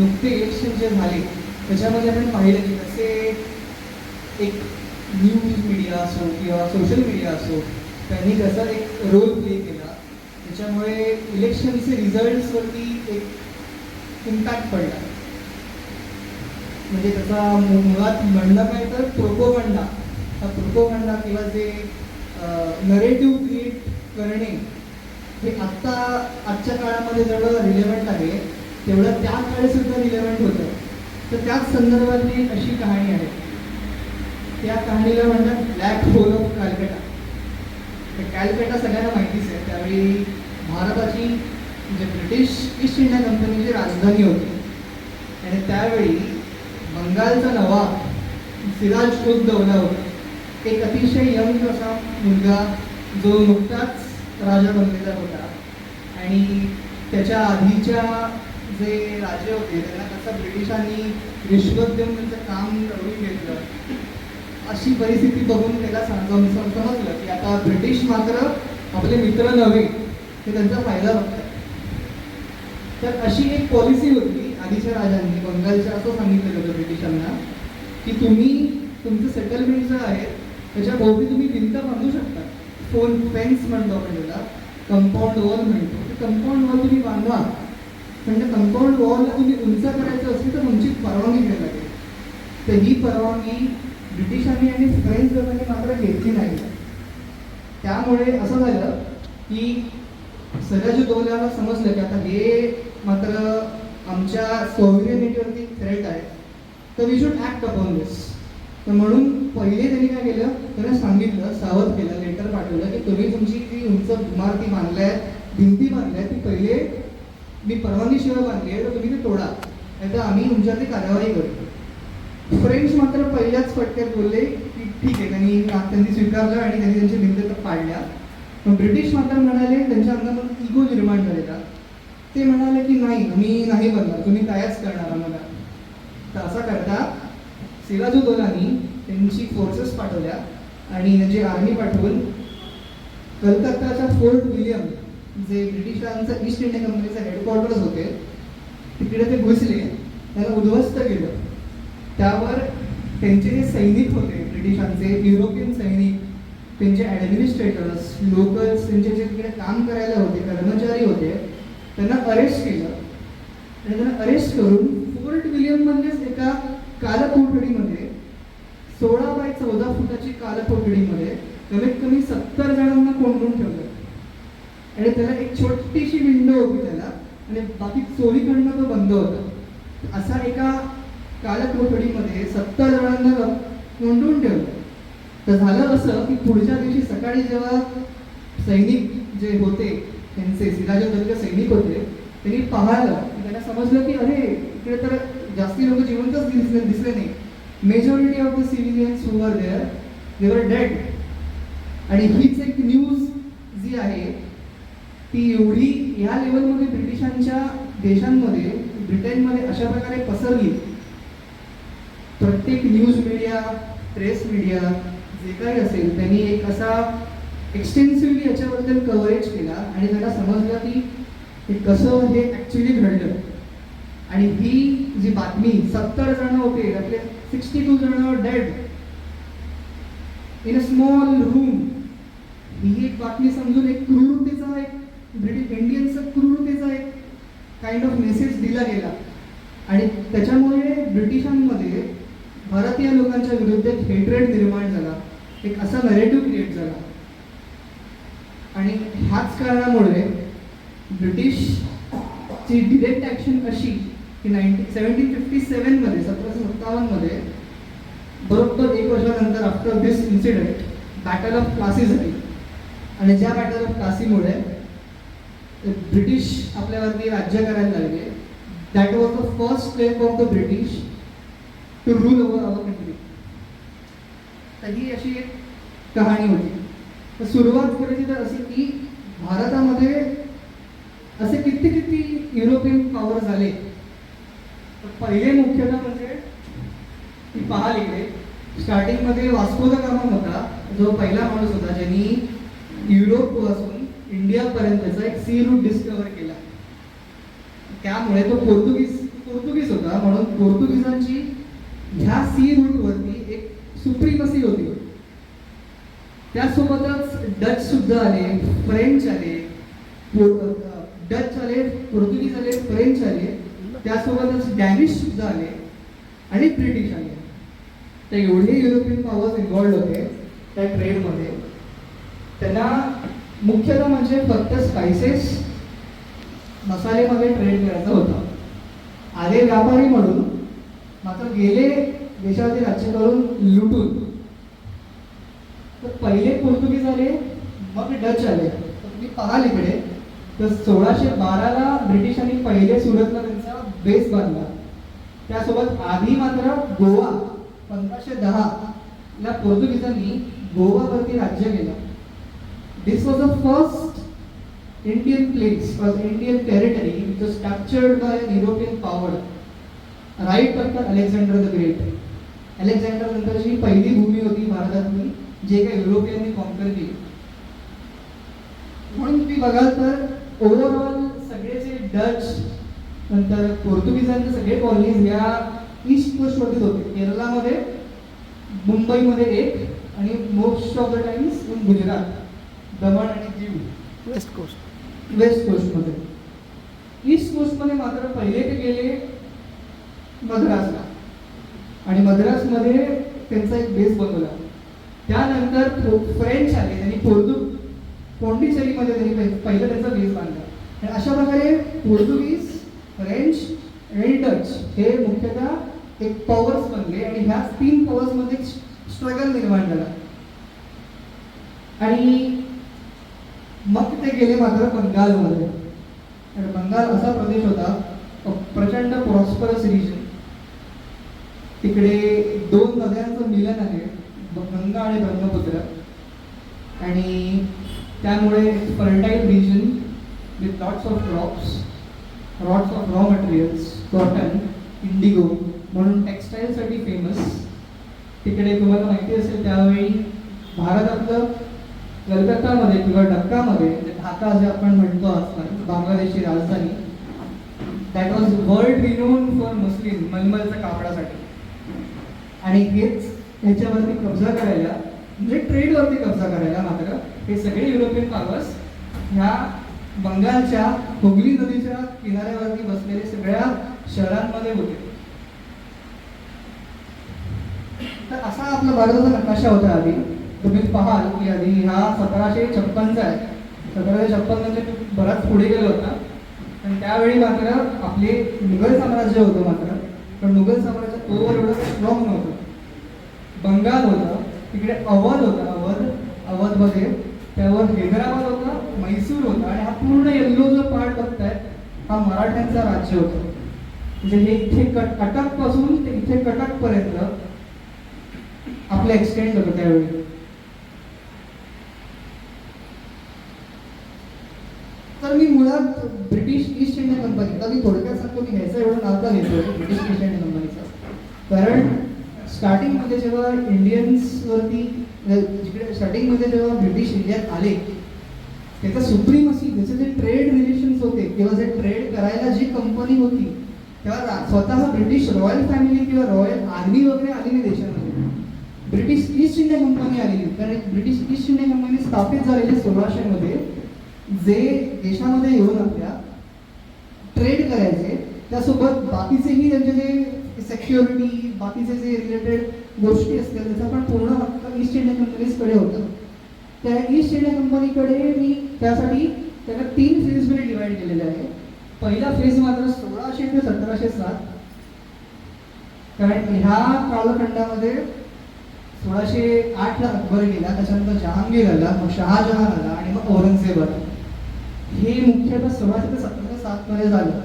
नुकते election जे झाले त्याच्यामध्ये आपण पाहिलं की कसे एक न्यूज मीडिया असो किंवा सोशल मीडिया असो त्यांनी त्याचा एक रोल प्ले केला. त्याच्यामुळे इलेक्शनचे रिझल्ट्सवरती एक इम्पॅक्ट पडला. म्हणजे त्याचा मुळात म्हणणं काय तर प्रोपोगंडा. हा प्रोपोगंडा किंवा जे नरेटिव्ह क्रिएट करणे हे आत्ता आजच्या काळामध्ये जेवढं रिलेव्हंट आहे. तेवढं त्या काळी सुद्धा रिलेव्हंट होतं. तर त्याच संदर्भातली एक अशी कहाणी आहे. त्या कहाणीला म्हणतात ब्लॅक होल ऑफ कॅलकटा तर कॅलकटा सगळ्यांना माहितीच आहे. त्यावेळी भारताची म्हणजे ब्रिटिश ईस्ट इंडिया कंपनीची राजधानी होती. आणि त्यावेळी बंगालचा नवाब सिराज उद दौला होता. एक अतिशय यंग असा मुलगा जो नुकताच राजा बनलेला होता. आणि त्याच्या आधीच्या जे राजे होते त्यांना कसं ब्रिटिशांनी रिश्वत देऊन त्यांचं काम करून घेतलं अशी परिस्थिती बघून त्याला समजवून समजलं की आता ब्रिटिश मात्र आपले मित्र नव्हे हे त्यांचा फायदा बघतात तर अशी एक पॉलिसी होती आधीच्या राजांनी बंगालच्या असं सांगितलेलं होतं ब्रिटिशांना की तुम्ही तुमचं सेटलमेंट जे आहे त्याच्या भोवती तुम्ही भिंत बांधू शकता. फोन फेन्स म्हणतो आपण त्याला कंपाऊंड वॉल म्हणतो. ते कंपाऊंड वॉल तुम्ही बांधवा म्हणजे कंपाऊंड वॉलला तुम्ही उंच करायचं असेल तर तुमची परवानगी घ्यावी लागेल. तर ही परवानगी ब्रिटिशांनी आणि फ्रेंच लोकांनी मात्र घेतली नाही. त्यामुळे असं झालं की सराजुद्दौल्याला समजलं की आता हे मात्र आमच्या सॉव्हिरेनिटीवरती थ्रेट आहे. तर we should act upon this तर म्हणून पहिले त्यांनी काय केलं? त्याने सांगितलं सावध केलं लेटर पाठवलं की तुम्ही तुमची जी उंच इमारती बांधल्या आहेत भिंती बांधल्या आहेत ती पहिले मी परवानगीशिवाय बांधली आहे तर तुम्ही ते तोडा. नाही तर आम्ही तुमच्यावरती कार्यवाही करतो फ्रेंड्स मात्र पहिल्याच फटक्यात बोलले की ठीक आहे त्यांनी त्यांनी स्वीकारलं आणि त्यांनी त्यांची भिंत तर पाडल्या. पण ब्रिटिश मात्र म्हणाले त्यांच्या अंगामध्ये इगो निर्माण झालेला. ते म्हणाले की नाही आम्ही नाही बनणार तुम्ही कायच करणार आम्हाला. तर असा करता सिराजुद्दौलानी त्यांची फोर्सेस पाठवल्या आणि त्यांची आर्मी पाठवून कलकत्ताच्या फोर्ट विलियम जे ब्रिटिशांचं ईस्ट इंडिया कंपनीचं हेडक्वार्टर्स होते तिकडे ते घुसले त्याला उद्ध्वस्त केलं. त्यावर त्यांचे जे सैनिक होते ब्रिटिशांचे युरोपियन सैनिक त्यांचे ॲडमिनिस्ट्रेटर्स लोकल्स त्यांचे जे तिकडे काम करायला होते कर्मचारी होते त्यांना अरेस्ट केलं. आणि त्यांना अरेस्ट करून फोर्ट विलियममधलेच एका कालकोठडीमध्ये सोळा बाय चौदा फुटाची कालकोठडीमध्ये कमीत कमी सत्तर जणांना कोंडून ठेवलं. आणि त्याला एक छोटीशी विंडो होती त्याला. आणि बाकी चोरीकडनं तो बंद होता. असा एका कालकोठडीमध्ये सत्तर जणांना कोंडून ठेवलं. तर झालं असं की पुढच्या दिवशी सकाळी जेव्हा सैनिक जे होते त्यांचे सिराजुद्दौलचे सैनिक होते त्यांनी पाहिलं की त्यांना समजलं की अरे इकडे तर जास्ती लोक जिवंतच दिसले दिसले नाही. Majority of the civilians who are there there dead आणि हीच एक न्यूज जी आहे ती एवढी ह्या लेवलमध्ये ब्रिटिशांच्या देशांमध्ये ब्रिटनमध्ये अशा प्रकारे पसरली. प्रत्येक न्यूज मीडिया प्रेस मीडिया जे काही असेल त्यांनी एक असा एक्सटेन्सिव्हली याच्याबद्दल कव्हरेज केला आणि त्यांना समजलं की हे कसं हे ॲक्च्युली घडलं. आणि ही जी बातमी सत्तर जण होते त्यातले सिक्स्टी टू जण dead in a small room ही एक बातमी समजून एक क्रूरतेचा एक ब्रिटिश इंडियनचा क्रूरतेचा एक काइंड ऑफ मेसेज दिला गेला. आणि त्याच्यामुळे ब्रिटिशांमध्ये भारतीय लोकांच्या विरुद्ध एक हेट्रेड निर्माण झाला. एक असा नरेटिव्ह क्रिएट झाला. आणि ह्याच कारणामुळे ब्रिटिशची डिरेक्ट ॲक्शन अशी की नाईन्टी सेवन्टीन फिफ्टी सेवनमध्ये सतराशे सत्तावन्नमध्ये बरोबर एक वर्षानंतर after this incident battle of Plassey झाली. आणि ज्या बॅटल ऑफ क्लासीमुळे ब्रिटिश आपल्यावरती राज्य करायला लागले. That was the first step of the British to rule over our country तर ही अशी एक कहाणी होती. तर सुरुवात करायची तर अशी की भारतामध्ये असे किती किती युरोपियन पॉवर झाले. तर पहिले मुख्यतः म्हणजे ती पहा इकडे. स्टार्टिंगमध्ये वास्को द गामा होता. जो पहिला माणूस होता ज्यांनी युरोपपासून इंडियापर्यंतचा एक सी रूट डिस्कवर केला. त्यामुळे तो पोर्तुगीज पोर्तुगीज होता. म्हणून पोर्तुगीजांची ह्या सी रूटवरती एक सुप्रीमसी होती. त्यासोबतच डच सुद्धा आले फ्रेंच आले डच आले पोर्तुगीज आले फ्रेंच आले त्यासोबतच डॅनिश सुद्धा आले आणि ब्रिटिश आले. तर एवढे युरोपियन पॉवर्स इन्व्हॉल्ड होते त्या ट्रेडमध्ये त्यांना मुख्यतः म्हणजे फक्त स्पायसेस मसालेमध्ये ट्रेड करायचं होतं. आले व्यापारी म्हणून मात्र गेले देशातील राज्य करून लुटून. तर पहिले पोर्तुगीज आले मग डच आले. तर तुम्ही पाहाल इकडे तर सोळाशे बाराला ब्रिटिशांनी पहिले सुरतला त्यांचा बेस बांधला त्यासोबत आधी मात्र गोवा पंधराशे दहा ला पोर्तुगीजांनी गोवावरती राज्य केलं. This was the first Indian place or Indian territory which was captured by an European power right after Alexander the Great. Alexander नंतरची पहिली भूमी होती भारतातली जे काही युरोपियननी कॉन्कर केली. म्हणून तुम्ही बघाल तर ओव्हरऑल सगळे जे डच नंतर पोर्तुगीजांचे सगळे कॉलनीज या ईस्ट कोस्टवरतीच होते. केरलामध्ये मुंबईमध्ये एक आणि most of the times in Gujarat Daman आणि दीव वेस्ट कोस्ट वेस्ट कोस्टमध्ये ईस्ट कोस्टमध्ये मात्र पहिले ते गेले मद्रासला. आणि मद्रासमध्ये त्यांचा एक बेस बनवला. त्यानंतर फ्रेंच आले त्यांनी पोर्तु पोंडिचेरीमध्ये त्यांनी पहि- पहिलं त्यांचा बेस बांधला. आणि अशा प्रकारे पोर्तुगीज फ्रेंच आणि डच हे मुख्यतः एक पॉवर्स बनले आणि ह्या तीन पॉवर्समध्ये स्ट्रगल निर्माण झाला. आणि मग ते गेले मात्र बंगालमध्ये. आणि बंगाल असा प्रदेश होता प्रचंड प्रॉस्परस रिजन तिकडे दोन नद्यांचं मिलन आहे गंगा आणि ब्रह्मपुत्र. आणि त्यामुळे fertile region with lots of crops lots of raw materials cotton indigo म्हणून टेक्स्टाईलसाठी फेमस तिकडे तुम्हाला माहिती असेल त्यावेळी भारतातलं कलकत्तामध्ये किंवा डक्कामध्ये म्हणजे ढाका जे आपण म्हणतो आजकाल बांगलादेशची राजधानी that was world renown for muslin मलमलच्या कापडासाठी. आणि हेच ह्याच्यावरती कब्जा करायला म्हणजे ट्रेडवरती कब्जा करायला मात्र हे सगळे युरोपियन पावर्स ह्या बंगालच्या हुगली नदीच्या किनाऱ्यावरती बसलेले सगळ्या शहरांमध्ये होते. तर असा आपला भारताचा नकाशा होता आधी. तुम्ही पाहाल की आधी हा सतराशे छप्पनचा आहे. सतराशे छप्पन म्हणजे बराच पुढे गेला होता. पण त्यावेळी मात्र आपले मुघल साम्राज्य होतं मात्र. पण मुघल साम्राज्य तोवर एवढं स्ट्रॉंग नव्हतं. बंगाल होतं तिकडे अवध होता अवध अवधमध्ये. त्यावर हैदराबाद होता मैसूर होता आणि हा पूर्ण येल्लो जो पार्ट बघताय हा मराठ्यांचा राज्य होता. म्हणजे हे इथे कट कटकपासून ते इथे कटकपर्यंत आपलं एक्सटेंड होतं त्यावेळी तर मी मुळात ब्रिटिश ईस्ट इंडिया कंपनी आता मी थोडक्यात सांगतो मी ह्याचं एवढं नाव का घेतोय ब्रिटिश ईस्ट इंडिया कंपनीचं कारण स्टार्टिंगमध्ये जेव्हा इंडियन्सवरती जिकडे स्टार्टिंगमध्ये जेव्हा ब्रिटिश इंडियात आले त्याचं सुप्रीमसी त्याचे जे ट्रेड रिलेशन्स होते किंवा जे ट्रेड करायला जी कंपनी होती तेव्हा स्वतः ब्रिटिश रॉयल फॅमिली किंवा रॉयल आर्मी वगैरे आली नाही देशामध्ये. ब्रिटिश ईस्ट इंडिया कंपनी आलेली कारण ब्रिटिश ईस्ट इंडिया कंपनी स्थापित झालेली सोळाशेमध्ये जे देशामध्ये येऊन आपल्या ट्रेड करायचे त्यासोबत बाकीचेही त्यांचे जे सेक्युरिटी बाकीचे जे रिलेटेड गोष्टी असतील त्याचा पण पूर्ण हक्क ईस्ट इंडिया कंपनीजकडे होता. त्या ईस्ट इंडिया कंपनीकडे मी त्यासाठी त्याला तीन फेजमध्ये डिवाईड केलेले आहे पहिला फेज मात्र सोळाशे ते सतराशे सात. कारण ह्या कालखंडामध्ये सोळाशे आठला अकबर गेला त्याच्यानंतर जहांगीर आला मग शहाजहान आला आणि मग औरंगजेब आला. हे मुख्यतः सोळाशे ते सतराशे सातमध्ये झालं.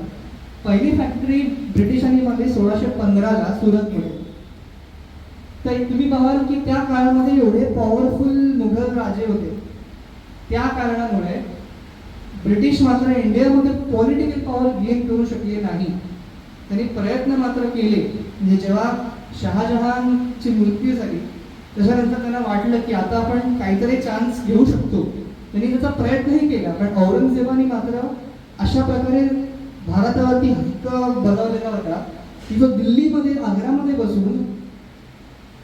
पहिली फॅक्टरी ब्रिटिशांनी मध्ये सोळाशे पंधराला सुरतमध्ये तर तुम्ही पाहाल की त्या काळामध्ये एवढे पॉवरफुल मुघल राजे होते. त्या कारणामुळे ब्रिटिश मात्र इंडियामध्ये पॉलिटिकल पॉवर गेन करू शकले नाही. त्यांनी प्रयत्न मात्र केले. म्हणजे जेव्हा शहाजहानची मृत्यू झाली त्याच्यानंतर त्यांना वाटलं की आता आपण काहीतरी चान्स घेऊ शकतो. त्यांनी त्याचा प्रयत्नही केला. कारण औरंगजेबाने मात्र अशा प्रकारे भारतावरती हक्क बजावलेला होता की जो दिल्लीमध्ये आग्रामध्ये बसून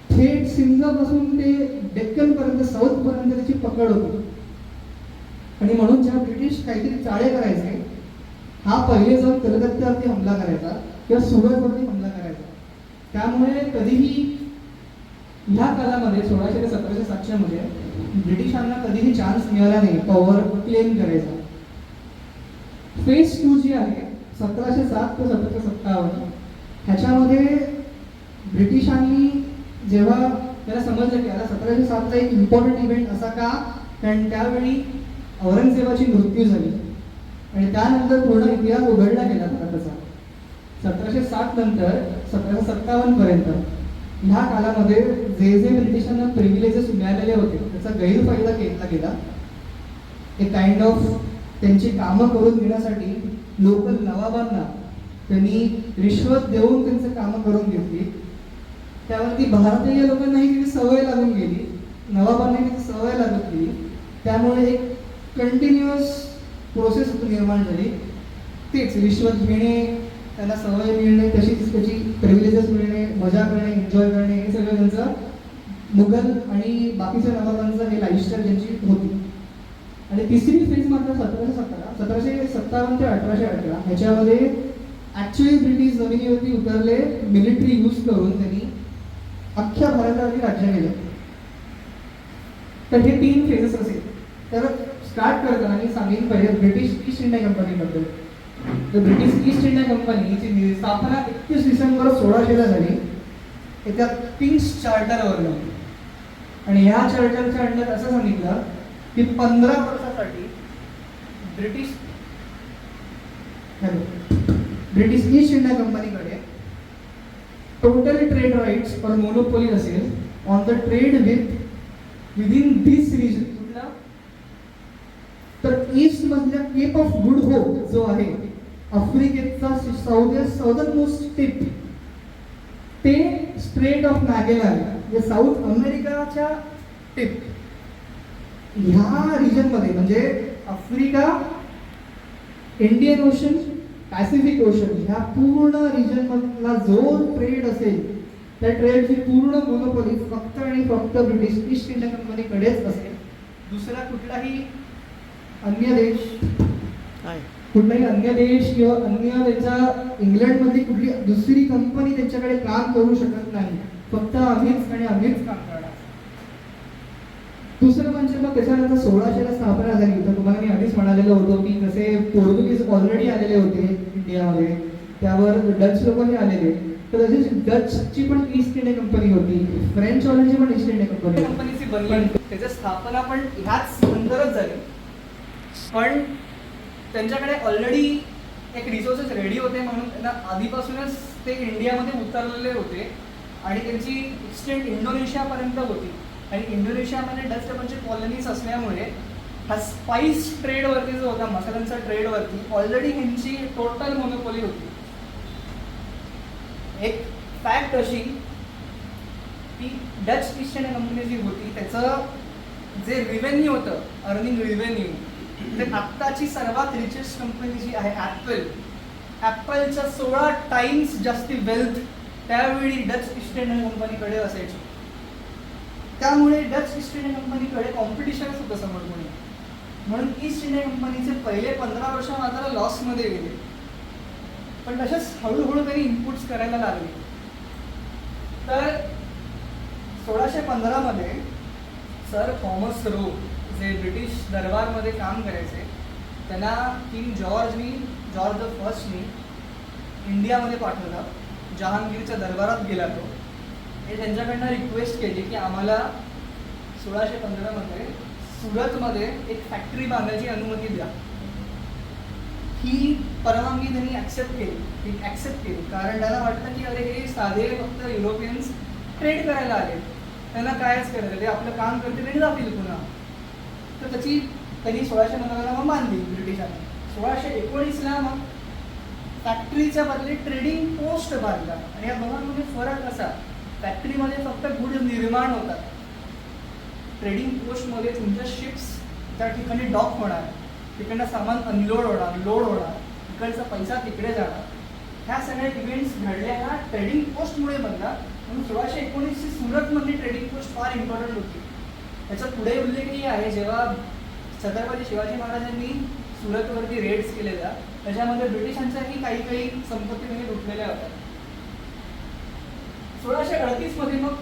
थेट सिंधपासून ते डेक्कनपर्यंत साऊथपर्यंत त्याची पकड होती. आणि म्हणून ज्या ब्रिटिश काहीतरी चाळे करायचे हा पहिले जाऊन कलकत्त्यावरती हमला करायचा किंवा सुरतवरती हमला करायचा त्यामुळे कधीही ह्या कालामध्ये सोळाशे ते सतराशे सातशे मध्ये ब्रिटिशांना कधीही चान्स मिळाला नाही पॉवर क्लेम करायचा. फेज टू जी आहे सतराशे सात ते सतराशे सत्तावन्न ह्याच्यामध्ये ब्रिटिशांनी जेव्हा त्याला समजलं की आता सतराशे सातला एक इम्पॉर्टंट इव्हेंट असा का कारण त्यावेळी औरंगजेबाची मृत्यू झाली. आणि त्यानंतर पूर्ण इतिहास उघडला गेला भारताचा सतराशे सात नंतर सतराशे सत्तावन्न पर्यंत ह्या कालामध्ये जे जे ब्रिटिशांना प्रिव्हिलेजेस मिळालेले होते त्याचा गैरफायदा घेतला गेला. ते काइंड ऑफ त्यांची कामं करून घेण्यासाठी लोकल नवाबांना त्यांनी रिश्वत देऊन त्यांचं कामं करून घेतली. त्यावरती भारतीय लोकांनाही तिथे सवय लागून गेली. नवाबांनाही तिथे सवय लागत गेली. त्यामुळे एक कंटिन्युअस प्रोसेस निर्माण झाली. तेच रिश्वत घेणे त्यांना सवय मिळणे तशीच त्याची प्रिव्हिलेजेस मिळणे मजा करणे एन्जॉय करणे हे सगळं त्यांचं मुघल आणि बाकीच्या नवाबांचं हे लाईफस्टाईल त्यांची होती. आणि तिसरी फेज मात्र सतराशे सतरा सतराशे सत्तावन्न ते अठराशे अठरा. ह्याच्यामध्ये ॲक्च्युअली ब्रिटिश जमिनीवरती उतरले मिलिटरी यूज करून त्यांनी अख्ख्या भारतावरती राज्य केलं. तर हे तीन फेजेस असेल. तर स्टार्ट करताना मी सांगेन पहिले ब्रिटिश ईस्ट इंडिया कंपनीबद्दल तर ब्रिटिश ईस्ट इंडिया कंपनीची स्थापना एकतीस डिसेंबर सोळाशेला झाली हे त्या किंग्स चार्टरवरनं आणि ह्या चार्टरच्या अंडर असं सांगितलं की पंधरा वर्षासाठी British hello. British East India कंपनीकडे टोटल ट्रेड राईट्स पर मोनोपोली असेल on the trade with within this region कुठला तर ईस्ट मधल्या केप ऑफ गुड होप जो आहे आफ्रिकेचा साऊथ साऊदर्न मोस्ट टिप ते स्ट्रेट ऑफ मॅगेलन म्हणजे साऊथ अमेरिकाच्या टिप ह्या रिजनमध्ये म्हणजे Africa Indian ocean Pacific ocean ह्या पूर्ण रिजनमधला जो ट्रेड असेल त्या ट्रेडची पूर्ण मोनोपॉली फक्त आणि फक्त ब्रिटिश ईस्ट इंडिया कंपनीकडेच असेल. दुसरा कुठलाही अन्य देश? कुठलाही अन्य देश किंवा अन्य त्याच्या इंग्लंडमधली कुठली दुसरी कंपनी त्यांच्याकडे काम करू शकत नाही. फक्त आम्हीच आणि आम्हीच काम करणार. दुसरं म्हणजे मग त्याच्यानंतर सोळाशेला स्थापना झाली. तर तुम्हाला मी आधीच म्हणालेलं होतो की जसे पोर्तुगीज ऑलरेडी आलेले होते इंडियामध्ये. त्यावर डच लोकही आलेले. तर तसेच डचची पण ईस्ट इंडिया कंपनी होती. फ्रेंच वाल्यांची पण ईस्ट इंडिया कंपनी कंपनीची बनली. त्याची स्थापना पण ह्याच नंतरच झाली. पण त्यांच्याकडे ऑलरेडी एक रिसोर्सेस रेडी होते म्हणून त्यांना आधीपासूनच ते इंडियामध्ये उतरलेले होते. आणि त्यांची एक्सटेंट इंडोनेशियापर्यंत होती. आणि इंडोनेशियामध्ये डच लोकांचे कॉलनीज असल्यामुळे हा स्पाइस ट्रेडवरती जो होता मसाल्यांचा ट्रेडवरती ऑलरेडी ह्यांची टोटल मोनोपोली होती. एक फॅक्ट अशी की डच ईस्ट इंडिया कंपनी जी होती त्याचं जे रिव्हेन्यू होतं अर्निंग रिव्हेन्यू म्हणजे आत्ताची सर्वात रिचेस्ट कंपनी जी आहे ॲपल ॲपलच्या सोळा टाइम्स जास्ती वेल्थ त्यावेळी डच ईस्ट इंडियन कंपनीकडे असायची. त्यामुळे डच ईस्ट इंडियन कंपनीकडे कॉम्पिटिशनच होतं समोर कोणी म्हणून ईस्ट इंडिया कंपनीचे पहिले पंधरा वर्ष मात्र लॉसमध्ये गेले. पण तसेच हळूहळू त्यांनी इनपुट्स करायला लागले. तर सोळाशे पंधरामध्ये सर थॉमस रो जे ब्रिटिश दरबारमध्ये काम करायचे त्यांना किंग जॉर्जनी जॉर्ज द फर्स्टनी इंडियामध्ये पाठवलं जहांगीरच्या दरबारात गेला तो. हे त्यांच्याकडनं रिक्वेस्ट केली की आम्हाला सोळाशे पंधरामध्ये सुरतमध्ये एक फॅक्टरी बांधायची अनुमती द्या. ही परवानगी त्यांनी ॲक्सेप्ट केली. ती ॲक्सेप्ट केली. कारण त्याला वाटतं की अरे हे साधे फक्त युरोपियन्स ट्रेड करायला आले त्यांना कायच करायचं? ते आपलं काम करतील आणि जातील पुन्हा. तर त्याची त्यांनी सोळाशे नव्याण्णवला मग बांधली ब्रिटिशांनी. सोळाशे एकोणीसला मग फॅक्टरीच्या बदली ट्रेडिंग पोस्ट बांधला. आणि या दोघांमध्ये फरक असा फॅक्टरीमध्ये फक्त गुड निर्माण होतात. ट्रेडिंग पोस्टमध्ये तुमच्या शिप्स त्या ठिकाणी डॉक होणार. तिकडनं सामान अनलोड होणार लोड होणार. तिकडचा पैसा तिकडे जाणार. ह्या सगळ्या इव्हेंट्स घडल्या. ह्या ट्रेडिंग पोस्टमुळे बनला. म्हणून सोळाशे एकोणीसची सुरतमधली ट्रेडिंग पोस्ट फार इम्पॉर्टंट होती. त्याचा पुढे उल्लेखनीय आहे जेव्हा छत्रपती शिवाजी महाराजांनी सुरतवरती रेड्स केलेल्या त्याच्यामध्ये ब्रिटिशांच्याही काही काही संपत्ती म्हणजे लुटलेल्या होत्या. सोळाशे अडतीसमध्ये मग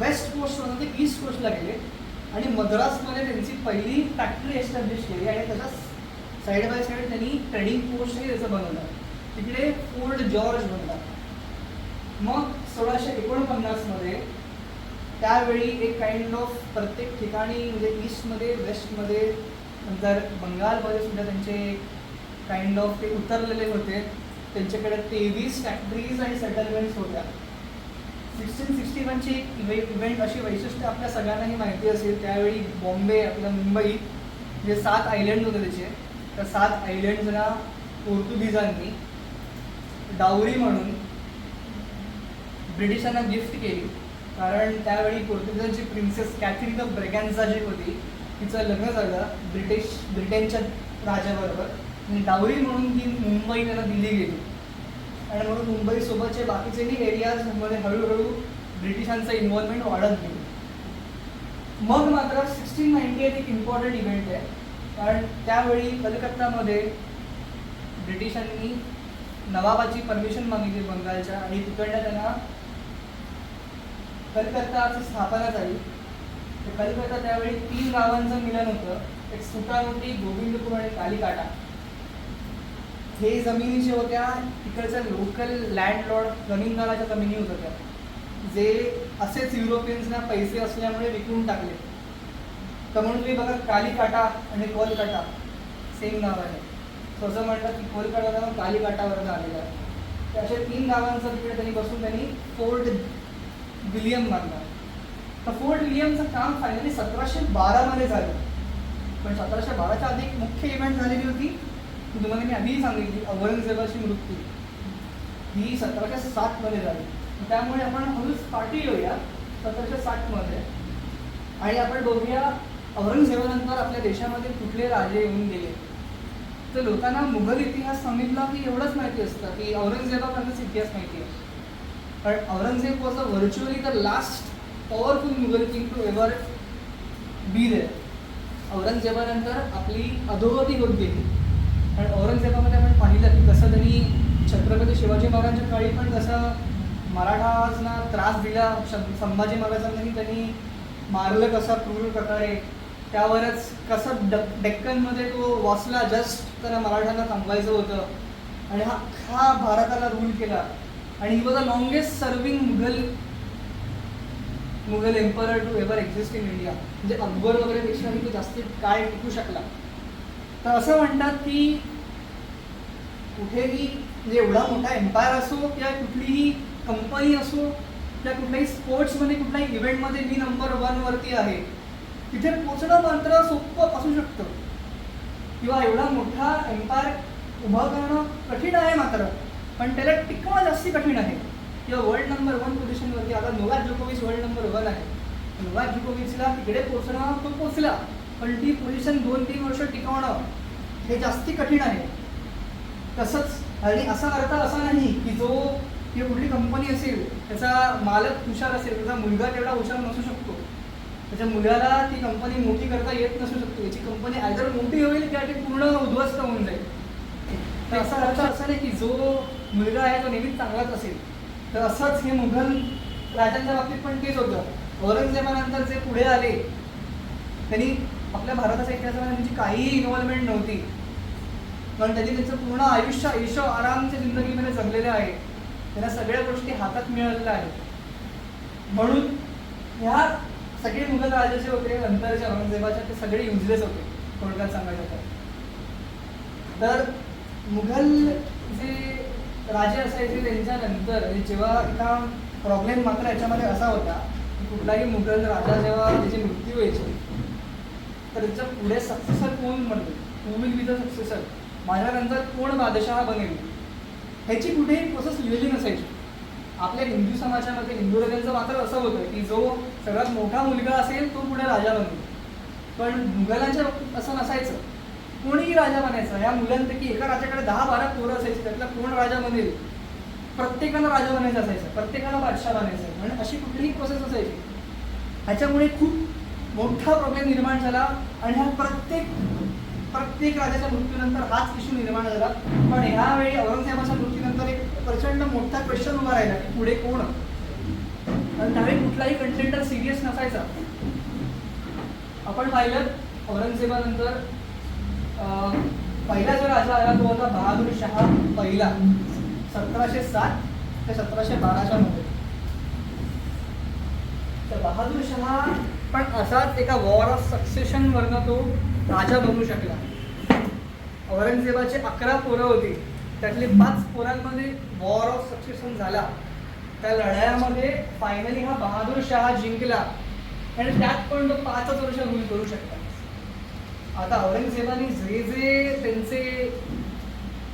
वेस्ट कोस्टमधून ते ईस्ट कोस्टला गेले आणि मद्रासमध्ये त्यांची पहिली फॅक्टरी एस्टॅब्लिश केली आणि त्याच्या साईड बाय साईड त्यांनी ट्रेडिंग पोस्टही त्याचं बनवलं. तिकडे फोर्ट जॉर्ज बनला. मग सोळाशे एकोणपन्नासमध्ये त्यावेळी एक काइंड ऑफ प्रत्येक ठिकाणी म्हणजे ईस्टमध्ये वेस्टमध्ये नंतर बंगालमध्ये सुद्धा त्यांचे काइंड ऑफ ते उतरलेले होते त्यांच्याकडे तेवीस फॅक्टरीज आणि सेटलमेंट्स होत्या. सिक्स्टीन सिक्स्टी वनची एक इव्हे इव्हेंट अशी वैशिष्ट्य आपल्या सगळ्यांनाही माहिती असेल त्यावेळी बॉम्बे आपलं मुंबई जे सात आयलंड होते त्याचे त्या सात आयलंड्सना पोर्तुगीजांनी डावरी म्हणून ब्रिटिशांना गिफ्ट केली. कारण त्यावेळी पोर्तुगीजांची प्रिन्सेस कॅथरीन ऑफ ब्रेगॅन्झा जी होती तिचं लग्न झालं ब्रिटिश ब्रिटनच्या राजाबरोबर. आणि डावरी म्हणून ही मुंबई त्यांना दिली गेली. आणि म्हणून मुंबईसोबतचे बाकीचेही एरियाजमध्ये हळूहळू ब्रिटिशांचं इन्व्हॉल्वमेंट वाढत गेलं. मग मात्र सिक्स्टीन नाईन्टी एट एक इम्पॉर्टंट इव्हेंट आहे. कारण त्यावेळी कलकत्तामध्ये ब्रिटिशांनी नवाबाची परमिशन मागितली बंगालच्या आणि तिकडनं त्यांना कलकत्ताची स्थापना झाली. तर कलकत्ता त्यावेळी तीन गावांचं मिलन होतं. एक सुटामोठी गोविंदपूर आणि कालिकाटा. हे जमिनी जे होत्या तिकडच्या लोकल लँडलॉर्ड जमीनदाराच्या जमिनी होत होत्या जे असेच युरोपियन्सना पैसे असल्यामुळे विकून टाकले. तर म्हणून तुम्ही बघा कालिकाटा आणि कोलकाटा सेम नाव आहे. So असं म्हटलं की कोलकाता नाव कालिकाटावरनं आलेलं आहे. तर अशा तीन गावांचं तिकडे त्यांनी बसून त्यांनी फोर्ट विलियम बांधला तर फोर्ट विलियमचं काम फायनली सतराशे बारामध्ये झालं. पण सतराशे बाराच्या आधी एक मुख्य इव्हेंट झालेली होती. ती तुम्हाला मी आधीही सांगितली औरंगजेबाची मृत्यू. ही सतराशे सातमध्ये झाली. त्यामुळे आपण हळूच पाठी येऊया सतराशे साठमध्ये आणि आपण बघूया औरंगजेबानंतर आपल्या देशामध्ये कुठले राजे येऊन गेले. तर लोकांना मुघल इतिहास सांगितला की एवढंच माहिती असतं की औरंगजेबापर्यंतच इतिहास माहिती आहे कारण Aurangzeb was a virtually the last powerful Mughal king to ever be they औरंगजेबानंतर आपली अधोगती होत गेली. आणि औरंगजेबामध्ये आपण पाहिलं की कसं त्यांनी छत्रपती शिवाजी महाराजांच्या काळी पण कसं मराठाजना त्रास दिला श- संभाजी महाराजांनी त्यांनी मारलं कसं क्रूर प्रकारे त्यावरच कसं ड डेक्कनमध्ये तो वाचला जस्ट त्याला मराठ्यांना थांबवायचं होतं. आणि हा हा भारताला रूल केला. आणि he was a longest serving Mughal Mughal empire to ever exist in India म्हणजे अकबर वगैरेपेक्षा तो जास्त काय टिकू शकला. तर असं म्हणतात की कुठेही म्हणजे एवढा मोठा एम्पायर असो किंवा कुठलीही कंपनी असो किंवा कुठल्याही स्पोर्ट्समध्ये कुठल्याही इव्हेंटमध्ये मी नंबर वनवरती आहे. तिथे पोचणं मात्र सोपं असू शकतं. किंवा एवढा मोठा एम्पायर उभा करणं कठीण आहे मात्र. पण त्याला टिकवणं जास्ती कठीण आहे. किंवा वर्ल्ड नंबर वन पोझिशनवरती आता नोवाक जोकोविच वर्ल्ड नंबर वन आहे. नोवाक जोकोविचला तिकडे पोचणं तो पोचला पण ती पोझिशन दोन तीन वर्ष टिकवणं हे जास्ती कठीण आहे. तसंच आणि असा अर्थ असा नाही की जो किंवा कुठली कंपनी असेल त्याचा मालक हुशार असेल त्याचा मुलगा तेवढा हुशार नसू शकतो. त्याच्या मुलाला ती कंपनी मोठी करता येत नसू शकतो. याची कंपनी आयदर मोठी होईल त्या ती पूर्ण उद्ध्वस्त होऊन जाईल. तर असा अर्थ असा नाही की जो मुलगा आहे तो नेहमीच चांगलाच असेल. तर असंच हे मुघल राजांच्या बाबतीत पण तेच होतं. औरंगजेबानंतर जे पुढे आले त्यांनी आपल्या भारताच्या इतिहासामध्ये त्यांची काहीही इन्व्हॉल्वमेंट नव्हती. कारण त्यांनी त्यांचं पूर्ण आयुष्य आयुष्य आरामच्या जिंदगीमध्ये जगलेलं आहे. त्यांना सगळ्या गोष्टी हातात मिळालेल्या आहेत. म्हणून ह्या सगळे मुघल राजाचे जे होते नंतरच्या औरंगजेबाच्या ते सगळे युजलेस होते. थोडक्यात सांगायचं तर मुघल जे राजे असायचे त्यांच्यानंतर जेव्हा एका प्रॉब्लेम मात्र याच्यामध्ये असा होता की कुठलाही मुघल राजा जेव्हा त्याची मृत्यू व्हायची तर त्याच्या पुढे सक्सेसर कोण म्हणतो who will be the successor माझ्यानंतर कोण बादशहा बनेल? ह्याची कुठेही प्रोसेस लिहिली नसायची. आपल्या हिंदू समाजामध्ये हिंदू राजांचं मात्र असं होतं की जो सगळ्यात मोठा मुलगा असेल तो पुढे राजा बनतो. पण मुघलांच्या असं नसायचं. कोणीही राजा बनायचा. या मुलांपैकी एका राजाकडे दहा बारा पोरं असायची. त्यातला कोण राजा बनेल? प्रत्येकाला राजा बनायचा असायचा. प्रत्येकाला बादशाह बनायचा. म्हणजे अशी कुठलीही प्रोसेस असायची. ह्याच्यामुळे खूप मोठा प्रॉब्लेम निर्माण झाला आणि हा प्रत्येक प्रत्येक राजाच्या मृत्यूनंतर हाच इश्यू निर्माण झाला. पण ह्यावेळी औरंगजेबाच्या मृत्यूनंतर एक प्रचंड मोठा क्वेश्चन उभा राहिला की पुढे कोण? आणि त्यावेळी कुठलाही कंटेंटर सिरियस नसायचा. आपण पाहिलं औरंगजेबानंतर पहिला जो राजा आला तो होता बहादूर शहा पहिला सतराशे सात ते सतराशे बाराच्या मध्ये. तर बहादूर शहा पण असाच एका वॉर ऑफ सक्सेशन वरनं तो राजा बनू शकला. औरंगजेबाचे अकरा पोरं होती. त्यातले पाच पोरांमध्ये वॉर ऑफ सक्सेशन झाला. त्या लढायामध्ये फायनली हा बहादूर शहा जिंकला. आणि त्यात पण तो पाचच वर्ष रूल करू शकला आता औरंगजेबाने जे जे त्यांचे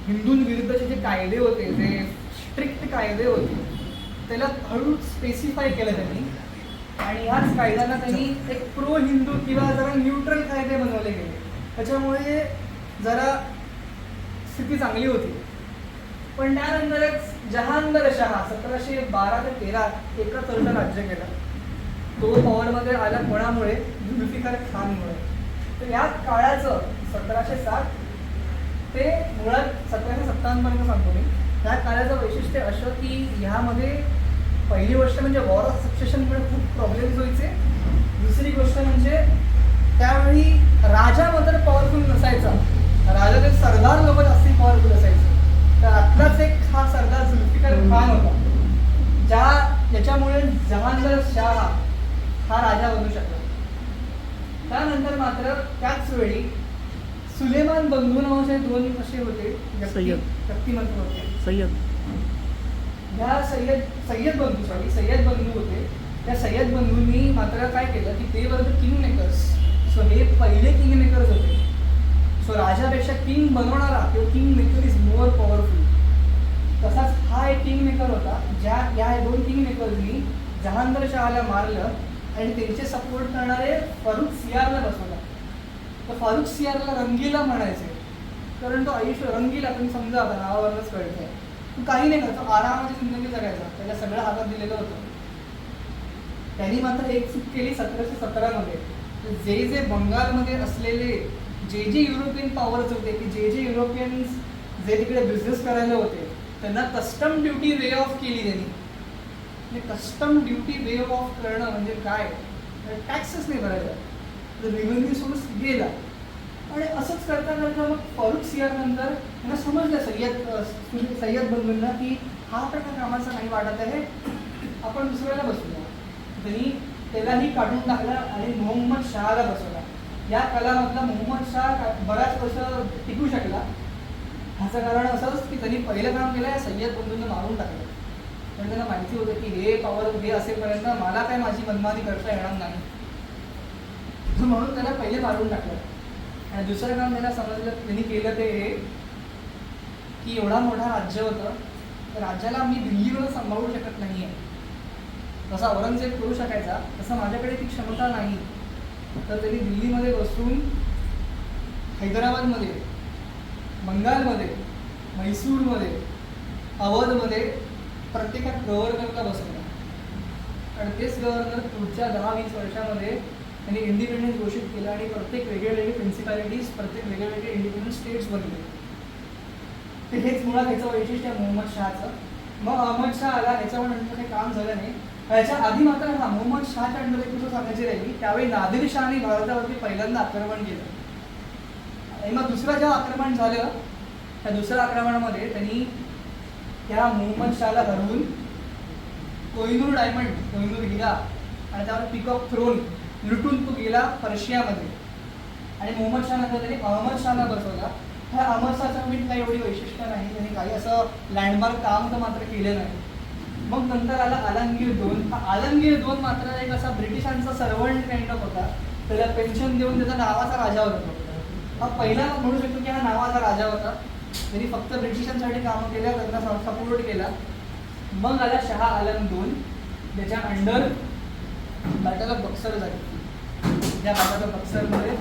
हिंदूंविरुद्धचे जे कायदे होते जे स्ट्रिक्ट कायदे होते त्याला हळू स्पेसिफाय केलं त्यांनी. आणि ह्याच कायद्यांना त्यांनी एक प्रो हिंदू किंवा जरा न्यूट्रल कायदे बनवले गेले. त्याच्यामुळे जरा स्थिती चांगली होती. पण त्यानंतरच जहांगीर शहा सतराशे बारा ते तेरा एका वर्ष राज्य केलं. तो पॉवरमध्ये आला कोणामुळे? जुल्फिकार खानमुळे. तर या काळाचं सतराशे सात ते मुळात सतराशे सत्तावन्नपर्यंत सांगतो मी. त्या काळाचं वैशिष्ट्य असं की ह्यामध्ये पहिली गोष्ट म्हणजे वॉर ऑफ सक्सेशनमुळे खूप प्रॉब्लेम्स व्हायचे. दुसरी गोष्ट म्हणजे त्यावेळी राजा मात्र पॉवरफुल नसायचा. राजाचे सरदार लोक जास्ती पॉवरफुल असायचे. तर आत्ताच एक हा सरदार जुल्फिकार खान होता. ज्या याच्यामुळे जहांगीर शाह हा राजा बनू शकला. त्यानंतर मात्र त्याच वेळी सुलेमान बंधू नावाचे दोन असे होते सय्यद. व्यक्तिमत्व होते. सय्यद. ह्या सय्यद सय्यद बंधू सॉरी सय्यद बंधू होते त्या सय्यद बंधूंनी मात्र काय केलं की ते वर किंग मेकर्स सो हे पहिले किंग मेकर्स होते. सो राजापेक्षा किंग बनवणारा किंवा king maker is more powerful तसाच हा एक किंग मेकर होता ज्या या दोन किंग मेकर्सनी जहांगीर शहाला मारलं आणि त्यांचे सपोर्ट करणारे फारुख सियारला बसवला तर फारुख सियारला रंगीला म्हणायचे. कारण तो आयुष्य रंगीला पण समजा आता नावावरच कळतंय. आहे काही नाही करतो. आरामाची जिंदगी जगायचा. त्याला सगळं हातात दिलेलं होतं. त्यांनी मात्र एक चूक केली सतराशे सतरामध्ये. जे जे बंगालमध्ये असलेले जे जे युरोपियन पॉवर्स होते की जे जे युरोपियन्स जे तिकडे बिझनेस करायला होते त्यांना कस्टम ड्युटी वे ऑफ केली त्यांनी. कस्टम ड्युटी वे ऑफ करणं म्हणजे काय? टॅक्सेस नाही भरायचा रेव्हेन्यू सोर्स गेला. आणि असंच करता करता मग फारुख सियार नंतर त्यांना समजलं सय्यद सय्यद बंधूंना की हा प्रकार कामाचा नाही वाटत आहे. आपण दुसऱ्याला बसवूया त्यांनी त्यालाही काढून टाकलं आणि मोहम्मद शहाला बसवला. या कलामधला मोहम्मद शाह बऱ्याच वर्ष टिकू शकला. ह्याचं कारण असंच की त्यांनी पहिलं काम केलं सय्यद बंधूंना मारून टाकलं. पण त्यांना माहिती होतं की हे पॉवर हे असेपर्यंत मला काय माझी मनमानी करता येणार नाही. so म्हणून त्याला पहिले मारून टाकलं. आणि दुसरं काम त्याला समजलं त्यांनी केलं ते हे की एवढा मोठा राज्य होतं तर राज्याला मी दिल्लीवर सांभाळू शकत नाही आहे जसा औरंगजेब करू शकायचा तसं माझ्याकडे ती क्षमता नाही. तर त्यांनी दिल्लीमध्ये बसून हैदराबादमध्ये बंगालमध्ये म्हैसूरमध्ये अवधमध्ये प्रत्येकात गव्हर्नरला बसवलं आणि तेच गव्हर्नर पुढच्या दहा वीस वर्षामध्ये त्यांनी इंडिपेंडन्स घोषित केलं आणि प्रत्येक वेगळे वेगळे प्रिन्सिपॅलिटीज प्रत्येक वेगळे वेगळे इंडिपेंडंट स्टेट्स बनले. ते हेच मुळात ह्याचं वैशिष्ट्य आहे मोहम्मद शहाचं. मग अहमद शहा आला ह्याच्यावर नंतर काही काम झालं नाही. ह्याच्या आधी मात्र हा मोहम्मद शहाच्या अंडर एक गोष्ट सांगायची राहिली त्यावेळी नादिर शहाने भारतावरती पहिल्यांदा आक्रमण केलं. आणि मग दुसरं जेव्हा आक्रमण झालं त्या दुसऱ्या आक्रमणामध्ये त्यांनी त्या मोहम्मद शहाला हरवून कोहिनूर डायमंड कोहिनूर हिरा आणि त्यावर पिकअप थ्रोन लुटून तो गेला पर्शियामध्ये. आणि मोहम्मद शाह नंतर त्याने अहमद शाहला बसवला. ह्या अहमद शहाचं मीठ म्हणजे काही एवढी वैशिष्ट्य नाही त्यांनी काही असं लँडमार्क काम तर मात्र केलं नाही. मग नंतर आला आलमगीर दोन. हा आलमगीर दोन मात्र एक असा ब्रिटिशांचा सर्वंट काइंड ऑफ होता. त्याला पेन्शन देऊन त्याचा नावाचा राजा होता. हा पहिला म्हणू शकतो की हा नावाचा राजा होता. त्यांनी फक्त ब्रिटिशांसाठी कामं केल्या त्यांना सपोर्ट केला मग आला शहा आलम दोन ज्याच्या अंडर बॅटल ऑफ बक्सर झाली. या बॅटल ऑफ बक्सरमध्ये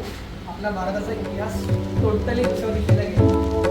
आपला भारताचा इतिहास टोटली विश्व केला गेला.